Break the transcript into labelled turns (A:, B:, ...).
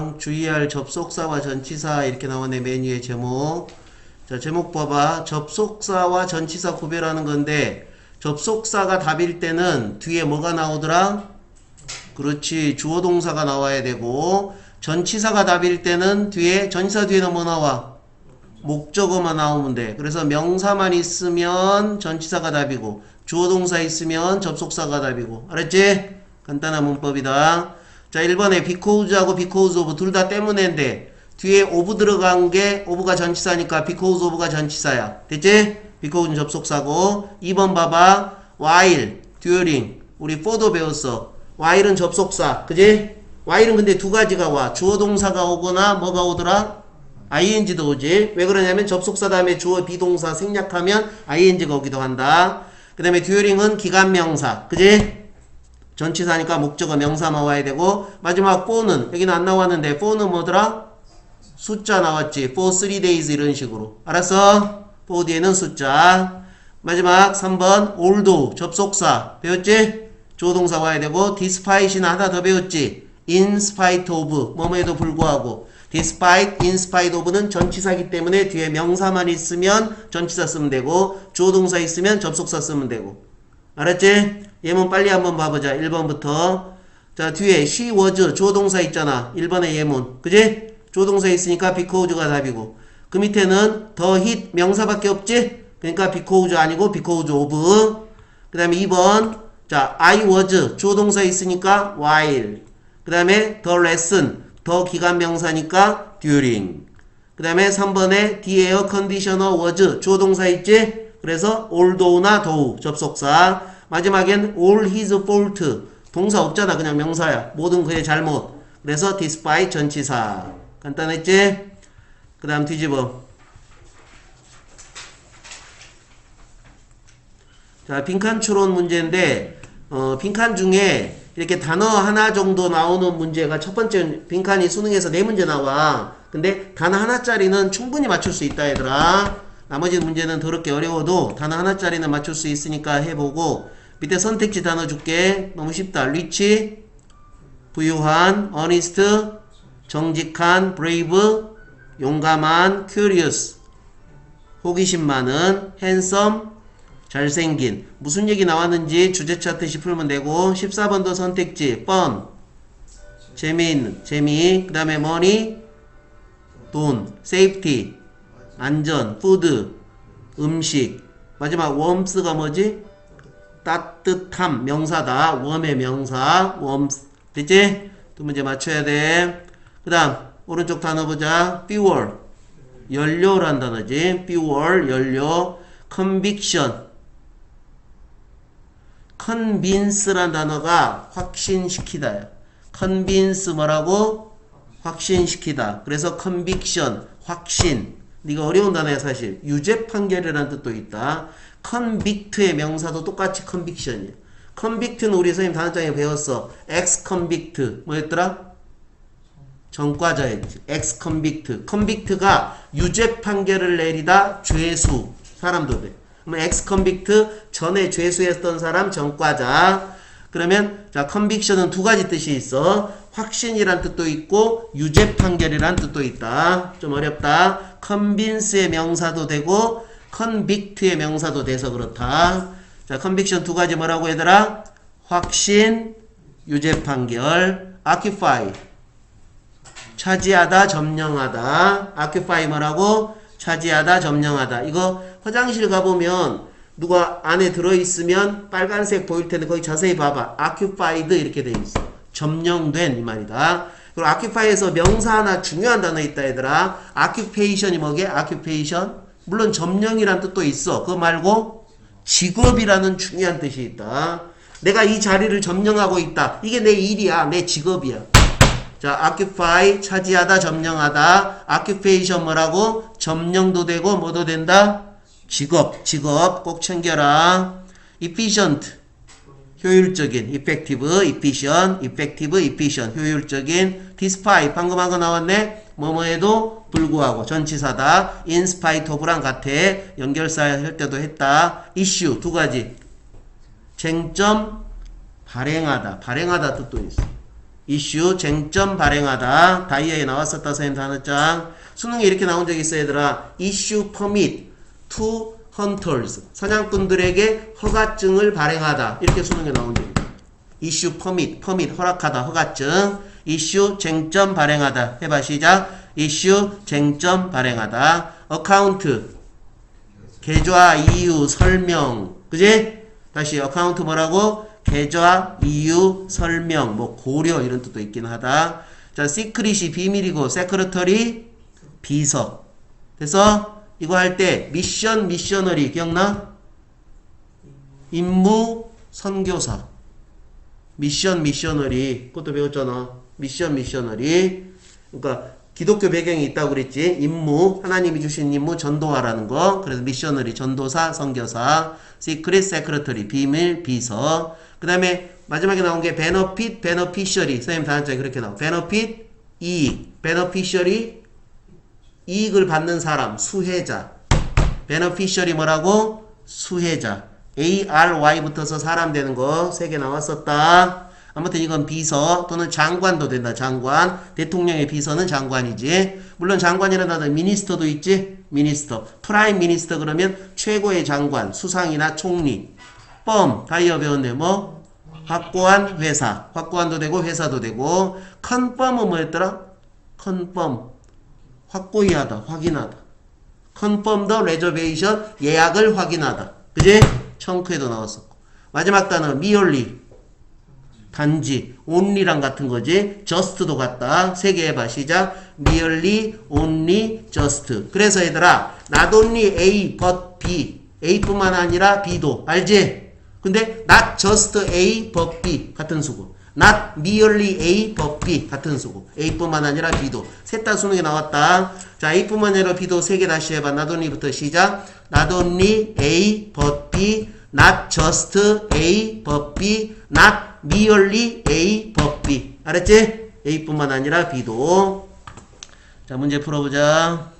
A: 보자. 주의할 접속사와 전치사 이렇게 나오네 메뉴의 제목. 자 제목 봐봐. 접속사와 전치사 구별하는 건데 접속사가 답일 때는 뒤에 뭐가 나오더라? 그렇지 주어 동사가 나와야 되고 전치사가 답일 때는 뒤에 전치사 뒤에는 뭐 나와? 목적어만 나오면 돼. 그래서 명사만 있으면 전치사가 답이고 주어 동사 있으면 접속사가 답이고 알았지? 간단한 문법이다. 자 1번에 because하고 because of 둘다 때문에인데 뒤에 of 들어간 게 of가 전치사니까 because of가 전치사야. 됐지? because는 접속사고 2번 봐봐. while, during 우리 for도 배웠어. while은 접속사. 그지? while은 근데 두 가지가 와. 주어 동사가 오거나 뭐가 오더라? ing도 오지. 왜 그러냐면 접속사 다음에 주어 비동사 생략하면 ing가 오기도 한다. 그 다음에 during은 기간명사. 그지? 전치사니까 목적어 명사만 와야 되고 마지막 for는 여기는 안 나왔는데 for는 뭐더라? 숫자 나왔지. for three days 이런 식으로. 알았어? for 뒤에는 숫자. 마지막 3번 although 접속사 배웠지? 조동사 와야 되고 despite는 하나 더 배웠지? in spite of 뭐뭐에도 불구하고 despite, in spite of는 전치사기 때문에 뒤에 명사만 있으면 전치사 쓰면 되고 조동사 있으면 접속사 쓰면 되고 알았지? 예문 빨리 한번 봐보자. 1번부터. 자 뒤에 she was 조동사 있잖아. 1번의 예문. 그지? 조동사 있으니까 because가 답이고. 그 밑에는 the hit 명사밖에 없지? 그러니까 because 아니고 because of. 그 다음에 2번. 자 I was 조동사 있으니까 while. 그 다음에 the lesson. 더 기간 명사니까 during. 그 다음에 3번에 the air conditioner was 조동사 있지? 그래서 although나 though 접속사 마지막엔 all his fault 동사 없잖아 그냥 명사야. 모든 그의 잘못. 그래서 despite 전치사. 간단했지? 그 다음 뒤집어. 자 빈칸 추론 문제인데 어, 빈칸 중에 이렇게 단어 하나 정도 나오는 문제가 첫 번째 빈칸이 수능에서 네 문제 나와. 근데 단어 하나짜리는 충분히 맞출 수 있다 얘들아 나머지 문제는 더럽게 어려워도 단어 하나짜리는 맞출 수 있으니까 해보고 밑에 선택지 단어 줄게. 너무 쉽다. 리치 부유한 honest 정직한 brave 용감한 curious. 호기심 많은 handsome 잘생긴. 무슨 얘기 나왔는지 주제 차트시 풀면 되고 14번도 선택지. fun 재미있는 재미. 그 다음에 money 돈. safety 안전 food 음식 마지막 warmth가 뭐지? 따뜻함 명사다 웜의 명사 warmth 됐지? 두 문제 맞춰야 돼 그 다음 오른쪽 단어 보자 fuel 연료란 단어지 fuel 연료 conviction convince란 단어가 확신시키다. convince 뭐라고? 확신시키다. 그래서 conviction, 확신. 네가 어려운 단어야 사실. 유죄 판결이라는 뜻도 있다. convict의 명사도 똑같이 conviction이야. convict는 우리 선생님 단어장에 배웠어. ex convict. 뭐였더라? 전과자였지. ex convict. convict가 유죄 판결을 내리다 죄수. 사람도 돼. 그러면 ex convict 전에 죄수였던 사람 전과자. 그러면 자 conviction은 두 가지 뜻이 있어. 확신이란 뜻도 있고 유죄 판결이란 뜻도 있다. 좀 어렵다. convince의 명사도 되고 convict의 명사도 돼서 그렇다. 자 conviction 두 가지 뭐라고 얘들아? 확신, 유죄 판결, occupy 차지하다, 점령하다. occupy 뭐라고? 차지하다, 점령하다. 이거 화장실 가보면 누가 안에 들어있으면 빨간색 보일 텐데 거기 자세히 봐봐. occupied 이렇게 돼 있어. 점령된 이 말이다. 그리고 occupy에서 명사 하나 중요한 단어 있다 얘들아. occupation이 뭐게? occupation? 물론 점령이란 뜻도 있어. 그거 말고 직업이라는 중요한 뜻이 있다. 내가 이 자리를 점령하고 있다. 이게 내 일이야. 내 직업이야. 자, occupy 차지하다, 점령하다. occupation 뭐라고? 점령도 되고 뭐도 된다? 직업, 직업 꼭 챙겨라. efficient 효율적인, effective, efficient, effective, efficient 효율적인. despite 방금 한 거 나왔네. 뭐뭐에도 불구하고 전치사다. in spite of랑 같아. 연결사 할 때도 했다. issue 두 가지. 쟁점 발행하다. 발행하다 뜻도 있어. 이슈 쟁점 발행하다 다이어에 나왔었다 선생님 단어장 수능에 이렇게 나온 적이 있어 얘들아 이슈 퍼밋 to hunters 사냥꾼들에게 허가증을 발행하다. 이렇게 수능에 나온 있다. 이슈 퍼밋 퍼밋 허락하다. 허가증. 이슈 쟁점 발행하다. 해봐 시작. 이슈 쟁점 발행하다. 어카운트 계좌 이유 설명. 그지? 다시 어카운트 뭐라고? 계좌 이유 설명. 뭐 고려 이런 뜻도 있긴 하다. 자 시크릿이 비밀이고 세크레터리 비서. 그래서 이거 할 때 미션 미셔너리 기억나? 임무 선교사. 미션 미셔너리. 그것도 배웠잖아. 미션 미셔너리. 그러니까 기독교 배경이 있다고 그랬지. 임무 하나님이 주신 임무 전도하라는 거. 그래서 미셔너리 전도사 선교사. 시크릿 세크레터리 비밀 비서. 그 다음에 마지막에 나온 게 베너핏 베너피셔리 선생님 단어장에 그렇게 나와. 베너핏 이익. 베너피셔리 이익을 받는 사람 수혜자. 베너피셔리 뭐라고? 수혜자. ARY 붙어서 사람 되는 거 세 개 나왔었다. 아무튼 이건 비서 또는 장관도 된다. 장관. 대통령의 비서는 장관이지. 물론 장관이라는 단어 미니스터도 있지. 미니스터 프라임 미니스터 그러면 최고의 장관 수상이나 총리. 펌 다이어 배웠네. 뭐? 확고한 회사. 확고한도 되고 회사도 되고. 컨펌은 뭐였더라? 컨펌 확고히 하다 확인하다. 컨펌 더 레저베이션 예약을 확인하다. 그지? 청크에도 나왔었고. 마지막 단어 미얼리 단지 only랑 같은 거지. just도 같다. 세 개 해봐 시작 merely only just. 그래서 얘들아 not only A but B. A뿐만 아니라 B도. 알지? 근데 not just A but B 같은 수고 not merely A but B 같은 수고 A뿐만 아니라 B도 셋다 수능에 나왔다 자 A뿐만 아니라 B도 세개 다시 해봐 not only부터 시작 not only A but B not just A but B not merely A but B 알았지? A뿐만 아니라 B도 자 문제 풀어보자